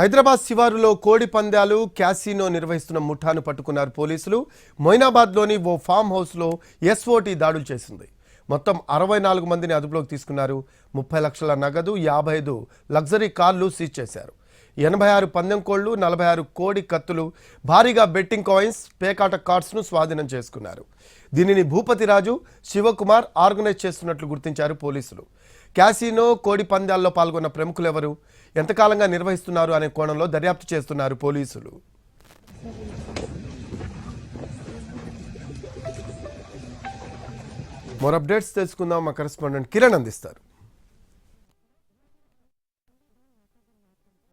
హైదరాబాద్ శివారులో కోడి పందాలు క్యాసినో నిర్వహిస్తున్న ముఠాను పట్టుకున్నారు పోలీసులు. మొయినాబాద్లోని ఓ ఫామ్ హౌస్లో ఎస్ఓటీ దాడులు చేసింది. మొత్తం అరవై నాలుగు మందిని అదుపులోకి తీసుకున్నారు. ముప్పై లక్షల నగదు యాభై ఐదు లగ్జరీ కార్లు సీజ్ చేశారు. ఎనభై ఆరు పందెం కోళ్ళు నలభై ఆరు కోడి కత్తులు భారీగా బెట్టింగ్ కాయిన్స్ పేకాట కార్డ్స్ను స్వాధీనం చేసుకున్నారు. దీనిని భూపతిరాజు శివకుమార్ ఆర్గనైజ్ చేస్తున్నట్లు గుర్తించారు పోలీసులు. క్యాసినో కోడి పందాల్లో పాల్గొన్న ప్రముఖులెవరు? ఎంతకాలంగా నిర్వహిస్తున్నారు అనే కోణంలో దర్యాప్తు చేస్తున్నారు పోలీసులు. మరో అప్డేట్స్ తెలుసుకుందాం. మా కరెస్పాండెంట్ కిరణ్ అందిస్తారు.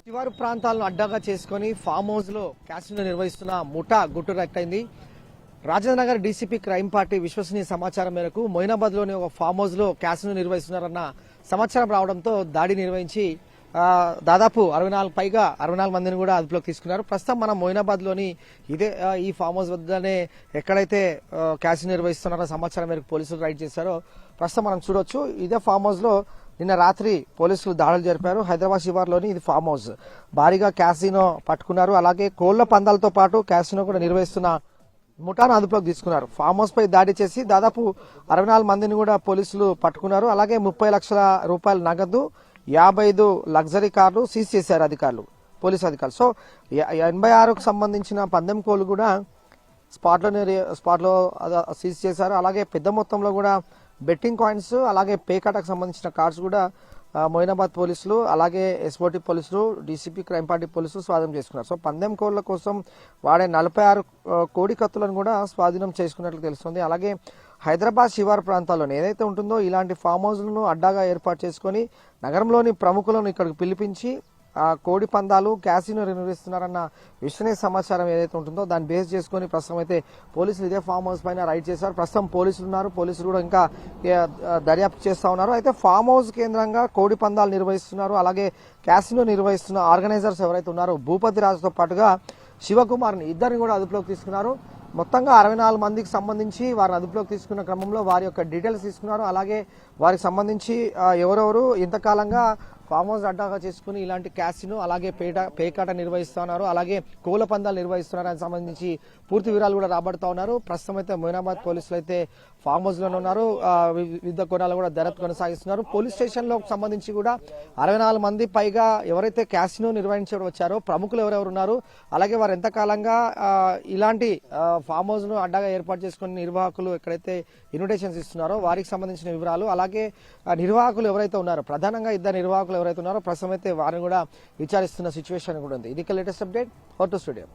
శివారు ప్రాంతాలను అడ్డాగా చేసుకొని ఫామ్ హౌస్లో క్యాసినో నిర్వహిస్తున్న ముఠా గుట్టు రట్టయింది. Rajendra Nagar DCP crime party విశ్వసనీయ సమాచారం మేరకు మొయినాబాద్లోని ఒక ఫామ్ హౌస్లో క్యాసినో నిర్వహిస్తున్నారన్న సమాచారం రావడంతో దాడి నిర్వహించి దాదాపు అరవై నాలుగు పైగా అరవై నాలుగు మందిని కూడా అదుపులోకి తీసుకున్నారు. ప్రస్తుతం మనం మొయినాబాద్లోని ఇదే ఈ ఫామ్ హౌస్ వద్దనే ఎక్కడైతే ఆ, క్యాసినో నిర్వహిస్తున్నారో సమాచారం మేరకు పోలీసులు రైడ్ చేశారో ప్రస్తుతం మనం చూడొచ్చు. ఇదే ఫామ్ హౌస్లో నిన్న రాత్రి పోలీసులు దాడులు జరిపారు. హైదరాబాద్ శివార్లోని ఇది ఫామ్ హౌస్. భారీగా క్యాసినో పట్టుకున్నారు. అలాగే కోళ్ళ పందాలతో పాటు క్యాసినో కూడా నిర్వహిస్తున్న ముఠాను అదుపులోకి తీసుకున్నారు. ఫామ్ హౌస్ పై దాడి చేసి దాదాపు అరవై నాలుగు మందిని కూడా పోలీసులు పట్టుకున్నారు. అలాగే ముప్పై లక్షల రూపాయల నగదు యాభై ఐదు లగ్జరీ కార్లు సీజ్ చేశారు అధికారులు పోలీసు అధికారులు. సో ఎనభై ఆరుకు సంబంధించిన పందెం కోళ్ళు కూడా స్పాట్లోనే స్పాట్లో సీజ్ చేశారు. అలాగే పెద్ద మొత్తంలో కూడా బెట్టింగ్ కాయిన్స్ అలాగే పేకాటకు సంబంధించిన కార్డ్స్ కూడా మొయినాబాద్ పోలీసులు అలాగే ఎస్ఓటి పోలీసులు డీసీపీ క్రైమ్ పార్టీ పోలీసులు స్వాధీనం చేసుకున్నారు. సో పందెం కోళ్ళ కోసం వాడే నలభై ఆరు కోడి కత్తులను కూడా స్వాధీనం చేసుకున్నట్లు తెలుస్తుంది. అలాగే హైదరాబాద్ శివారు ప్రాంతాల్లోనే ఏదైతే ఉంటుందో ఇలాంటి ఫామ్ హౌస్లను అడ్డాగా ఏర్పాటు చేసుకొని నగరంలోని ప్రముఖులను ఇక్కడికి పిలిపించి కోడి పందాలు క్యాసినో నిర్వహిస్తున్నారన్న విశ్వనీయ సమాచారం ఏదైతే ఉంటుందో దాన్ని బేస్ చేసుకొని ప్రస్తుతం అయితే పోలీసులు ఇదే ఫామ్ హౌస్ పైన రైడ్ చేశారు. ప్రస్తుతం పోలీసులు ఉన్నారు. పోలీసులు కూడా ఇంకా దర్యాప్తు చేస్తా ఉన్నారు. అయితే ఫామ్ హౌస్ కేంద్రంగా కోడి పందాలు నిర్వహిస్తున్నారు. అలాగే క్యాసినో నిర్వహిస్తున్న ఆర్గనైజర్స్ ఎవరైతే ఉన్నారో భూపతి రాజుతో పాటుగా శివకుమార్ని ఇద్దరిని కూడా అదుపులోకి తీసుకున్నారు. మొత్తంగా అరవై నాలుగు మందికి సంబంధించి వారిని అదుపులోకి తీసుకున్న క్రమంలో వారి యొక్క డీటెయిల్స్ తీసుకున్నారు. అలాగే వారికి సంబంధించి ఎవరెవరు ఇంతకాలంగా ఫామ్ హౌస్ అడ్డాగా చేసుకుని ఇలాంటి క్యాసినో అలాగే పేట పేకాట నిర్వహిస్తున్నారు అలాగే కోల పందాలు నిర్వహిస్తున్నారు. అని సంబంధించి పూర్తి వివరాలు కూడా రాబడుతా ఉన్నారు. ప్రస్తుతం అయితే మొయినాబాద్ పోలీసులు అయితే ఫామ్ హౌస్లోనే ఉన్నారు. వివిధ కోణాలు కూడా దర్యాప్తు కొనసాగిస్తున్నారు. పోలీస్ స్టేషన్లో సంబంధించి కూడా అరవై నాలుగు మంది పైగా ఎవరైతే క్యాసినో నిర్వహించడం వచ్చారో ప్రముఖులు ఎవరెవరు ఉన్నారు అలాగే వారు ఎంతకాలంగా ఇలాంటి ఫామ్ హౌస్ను అడ్డాగా ఏర్పాటు చేసుకుని నిర్వాహకులు ఎక్కడైతే ఇన్విటేషన్స్ ఇస్తున్నారో వారికి సంబంధించిన వివరాలు అలాగే నిర్వాహకులు ఎవరైతే ఉన్నారో ప్రధానంగా ఇద్దరు నిర్వాహకులు ఎవరైతే ఉన్నారో ప్రస్తుతం అయితే వారిని కూడా విచారిస్తున్న సిచ్యువేషన్ కూడా ఉంది. ఇది లేటెస్ట్ అప్డేట్ హోటో స్టూడియో